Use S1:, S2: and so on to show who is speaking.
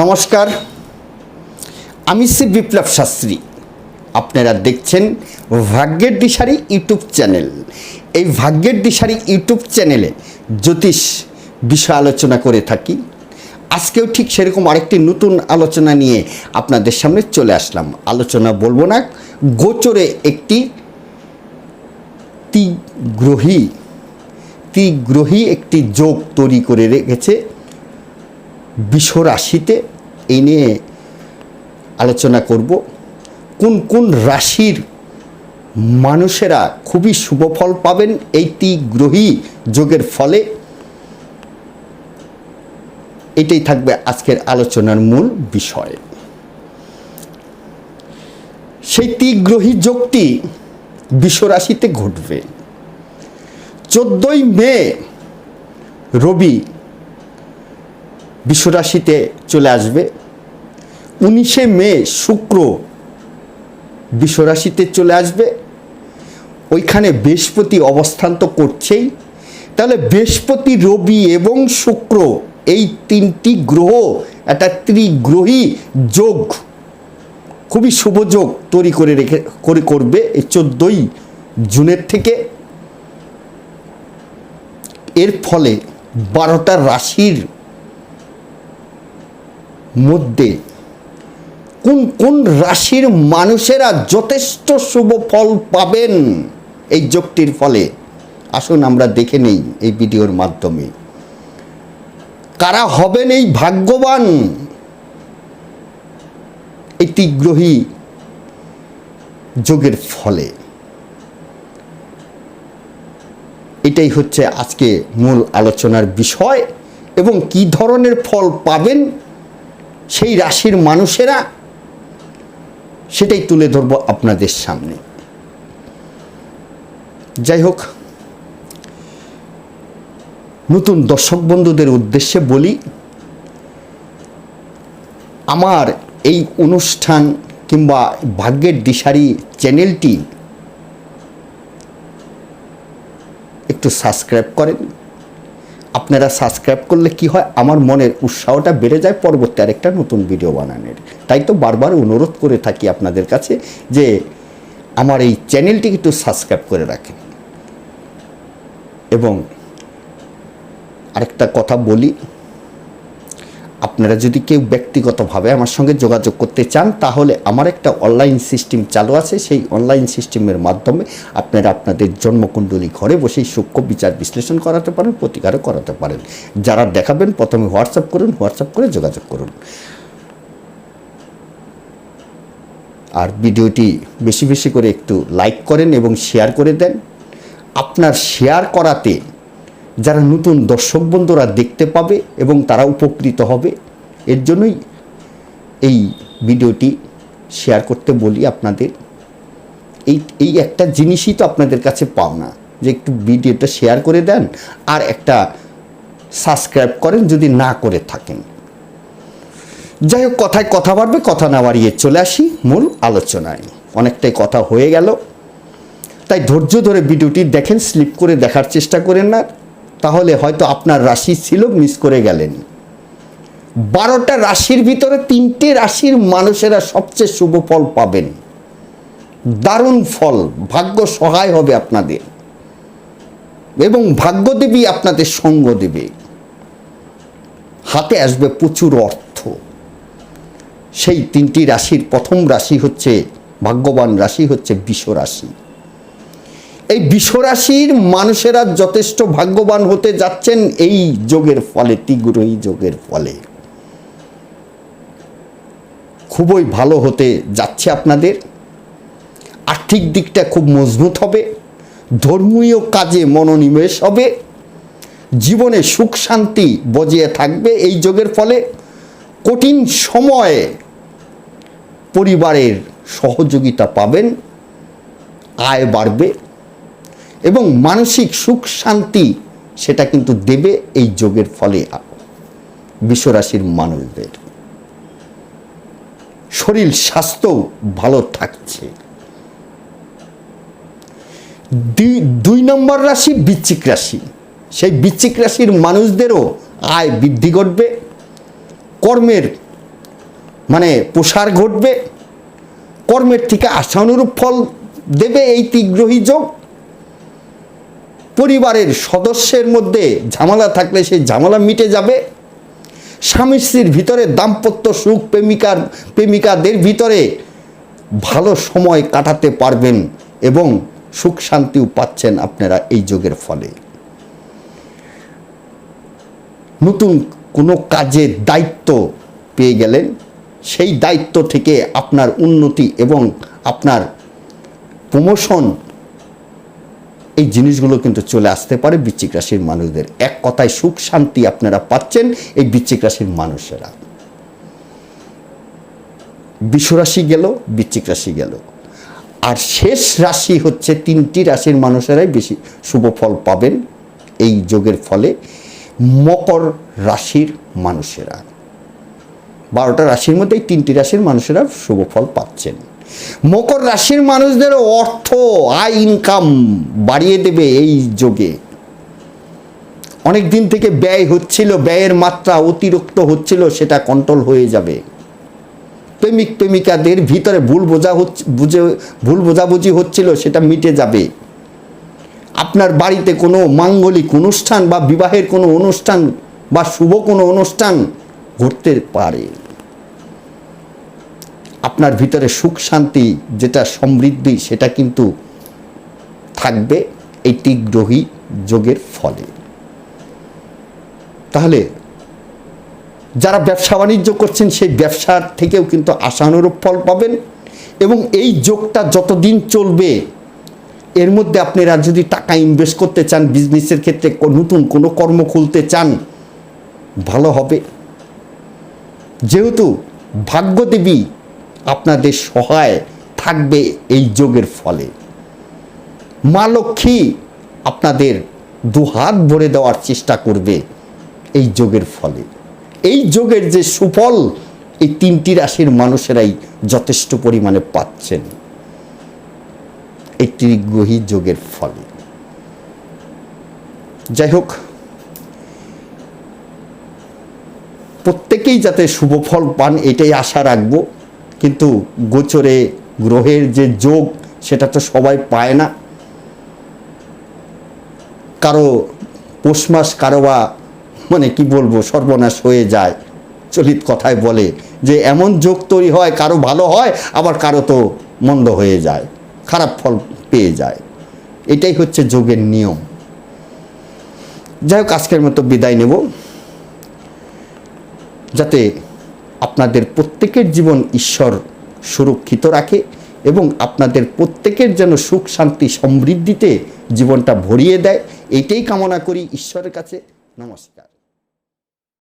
S1: নমস্কার, আমি শ্রী বিপ্লব শাস্ত্রী। আপনারা দেখছেন ভাগ্যের দিশারি ইউটিউব চ্যানেল। এই ভাগ্যের দিশারি ইউটিউব চ্যানেলে জ্যোতিষ বিষয় আলোচনা করে থাকি। আজকেও ঠিক সেরকম আরেকটি নতুন আলোচনা নিয়ে আপনাদের সামনে চলে আসলাম। আলোচনা বলব না, গোচরে একটি তিগ্রহী। তিগ্রহী একটি যোগ তৈরি করে রেখেছে রাশিতে এই নিয়ে আলোচনা করব। কোন কোন রাশির মানুষেরা খুবই শুভ ফল পাবেন এই গ্রহী যোগের ফলে? এটাই থাকবে আজকের আলোচনার মূল বিষয়। সেই তিগ্রহী যোগটি বিশ্বরাশিতে ঘটবে। চোদ্দই মে রবি বিশ্বরাশিতে চলে আসবে। উনিশে মে শুক্র বিশ্বরাশিতে চলে আসবে। ওইখানে বৃহস্পতি অবস্থান তো করছেই। তাহলে বৃহস্পতি, রবি এবং শুক্র এই তিনটি গ্রহ, একটা ত্রিগ্রহী যোগ, খুবই শুভ যোগ তৈরি করে রেখে, করে করবে এই চোদ্দোই জুনের থেকে। এর ফলে বারোটা রাশির মধ্যে কোন কোন রাশির মানুষেরা যথেষ্ট শুভ ফল পাবেন? এই যোগটির ফলে। আসুন আমরা দেখে নেই এই ভিডিওর মাধ্যমে। কারা হবেন এই ভাগ্যবান? এই গ্রহী যোগের ফলে। এটাই হচ্ছে আজকে মূল আলোচনার বিষয় এবং কি ধরনের ফল পাবেন সেই রাশির মানুষেরা সেটাই তুলে ধরব আপনাদের সামনে। যাই হোক, নতুন দর্শক বন্ধুদের উদ্দেশ্যে বলি, আমার এই অনুষ্ঠান কিংবা ভাগ্যের দিশারি চ্যানেলটি একটু সাবস্ক্রাইব করেন। আপনারা সাবস্ক্রাইব করলে কি হয়? আমার মনের উৎসাহটা বেড়ে যায় পরবর্তী আরেকটা নতুন ভিডিও বানানোর। তাই তো বারবার অনুরোধ করে থাকি আপনাদের কাছে যে আমার এই চ্যানেলটিকে একটু সাবস্ক্রাইব করে রাখেন। এবং আরেকটা কথা বলি আপনারা যদি কেউ ব্যক্তিগতভাবে আমার সঙ্গে যোগাযোগ করতে চান, তাহলে আমার একটা অনলাইন সিস্টেম চালু আছে। সেই অনলাইন সিস্টেমের মাধ্যমে আপনারা আপনাদের জন্মকুণ্ডলী ঘরে বসেই সূক্ষ্ম বিচার বিশ্লেষণ করাতে পারেন, প্রতিকারও করাতে পারেন। যারা দেখাবেন, প্রথমে হোয়াটসঅ্যাপ করুন হোয়াটসঅ্যাপ করে যোগাযোগ করুন। আর ভিডিওটি বেশি বেশি করে একটু লাইক করেন এবং শেয়ার করে দেন। আপনার শেয়ার করাতে যারা নতুন দর্শক বন্ধুরা দেখতে পাবে এবং তারা উপকৃত হবে। এর জন্যই এই ভিডিওটি শেয়ার করতে বলি আপনাদের। এই এই একটা জিনিসই তো আপনাদের কাছে পাও না যে একটু ভিডিওটা শেয়ার করে দেন আর একটা সাবস্ক্রাইব করেন যদি না করে থাকেন। যাই হোক, কথায় কথা বাড়বে, কথা না বাড়িয়ে চলে আসি মূল আলোচনায়। অনেকটাই কথা হয়ে গেল। তাই ধৈর্য ধরে ভিডিওটি দেখেন স্লিপ করে দেখার চেষ্টা করেন না, তাহলে হয়তো আপনার রাশি ছিল মিস করে গেলেন। বারোটা রাশির ভিতরে তিনটে রাশির মানুষেরা সবচেয়ে শুভ ফল পাবেন। দারুণ ফল, ভাগ্য সহায় হবে আপনাদের। এবং ভাগ্যদেবী আপনাদের সঙ্গ দেবে। হাতে আসবে প্রচুর অর্থ। সেই তিনটি রাশির প্রথম রাশি হচ্ছে, ভাগ্যবান রাশি হচ্ছে রাশি এই বিশ্বরাশির মানুষেরা যথেষ্ট ভাগ্যবান হতে যাচ্ছেন এই যোগের ফলে তীগ্রই যোগের ফলে। খুবই ভালো হতে যাচ্ছে আপনাদের। আর্থিক দিকটা খুব মজবুত হবে, ধর্মীয় কাজে মনোনিবেশ হবে, জীবনে সুখ শান্তি বজিয়ে থাকবে এই যোগের ফলে। কঠিন সময়ে পরিবারের সহযোগিতা পাবেন, আয় বাড়বে এবং মানসিক সুখ শান্তি সেটা কিন্তু দেবে এই যোগের ফলে বিশ্বরাশির মানুষদের। শরীর স্বাস্থ্যও ভালো থাকছে। দুই- নম্বর রাশি বৃশ্চিক রাশি। সেই বৃশ্চিক রাশির মানুষদেরও আয় বৃদ্ধি ঘটবে, কর্মের মানে প্রসার ঘটবে, কর্মের থেকে আশানুরূপ ফল দেবে এই তিগ্রহী যোগ। পরিবারের সদস্যের মধ্যে ঝামেলা থাকলে সেই ঝামেলা মিটে যাবে স্বামী স্ত্রীর ভিতরে দাম্পত্য সুখ প্রেমিকার প্রেমিকাদের ভিতরে ভালো সময় কাটাতে পারবেন এবং সুখ শান্তিও পাচ্ছেন আপনারা এই যোগের ফলে। নতুন কোনো কাজের দায়িত্ব পেয়ে গেলেন, সেই দায়িত্ব থেকে আপনার উন্নতি এবং আপনার প্রমোশন এই জিনিসগুলো কিন্তু চলে আসতে পারে বৃশ্চিক রাশির মানুষদের। এক কথায় সুখ, শান্তি আপনারা পাচ্ছেন এই বৃশ্চিক রাশির মানুষেরা। বিশ্বরাশি গেল, বৃশ্চিক রাশি গেল। আর শেষ রাশি হচ্ছে তিনটি রাশির মানুষেরাই বেশি শুভ ফল পাবেন এই যোগের ফলে মকর রাশির মানুষেরা। বারোটা রাশির মধ্যে এই তিনটি রাশির মানুষেরা শুভ ফল পাচ্ছেন। মকর রাশির মানুষদের অর্থ, আয় ইনকাম বাড়িয়ে দেবে এই যোগে। অনেক দিন থেকে ব্যয় হচ্ছিল, ব্যয়ের মাত্রা অতিরিক্ত হচ্ছিল, সেটা কন্ট্রোল হয়ে যাবে। প্রেমিক, প্রেমিকাদের ভিতরে ভুল বোঝা হচ্ছে, বুঝে, ভুল বোঝাবুঝি হচ্ছিল, সেটা মিটে যাবে। আপনার বাড়িতে কোনো মাঙ্গলিক অনুষ্ঠান বা বিবাহের কোনো অনুষ্ঠান বা শুভ কোনো অনুষ্ঠান ঘটতে পারে। আপনার ভিতরে সুখ শান্তি যেটা সমৃদ্ধি, সেটা কিন্তু থাকবে এই টিগ্রহী যোগের ফলে। তাহলে যারা ব্যবসা বাণিজ্য করছেন, সেই ব্যবসার থেকেও কিন্তু আশানুরূপ ফল পাবেন এবং এই যোগটা যতদিন চলবে, এর মধ্যে আপনারা যদি টাকা ইনভেস্ট করতে চান, বিজনেসের ক্ষেত্রে নতুন কোনো কর্ম খুলতে চান, ভালো হবে। যেহেতু ভাগ্যদেবী আপনাদের সহায় থাকবে এই যোগের ফলে। মা লক্ষ্মী আপনাদের দুহাত ভরে দেওয়ার চেষ্টা করবে এই যোগের ফলে। এই যোগের যে সুফল এই তিনটি রাশির মানুষেরাই যথেষ্ট পরিমাণে পাচ্ছেন। এই ত্রিগ্রহী যোগের ফলে। যাই হোক, প্রত্যেকেই যাতে শুভ ফল পান, এটাই আশা রাখব। কিন্তু গোচরে গ্রহের যে যোগ, সেটা তো সবাই পায় না। কারও পৌষ মাস কারও বা মানে কি বলব, সর্বনাশ হয়ে যায়। চলিত কথায় বলে যে, এমন যোগ তৈরি হয়, কারও ভালো হয়, আবার কারও তো মন্দ হয়ে যায়, খারাপ ফল পেয়ে যায়। এটাই হচ্ছে যোগের নিয়ম। যাই হোক, আজকের মতো বিদায় নেব। যাতে আপনাদের প্রত্যেকের জীবন ঈশ্বর সুরক্ষিত রাখে এবং আপনাদের প্রত্যেকের যেন সুখ, শান্তি, সমৃদ্ধিতে জীবনটা ভরিয়ে দেয়। এটাই কামনা করি ঈশ্বরের কাছে। নমস্কার।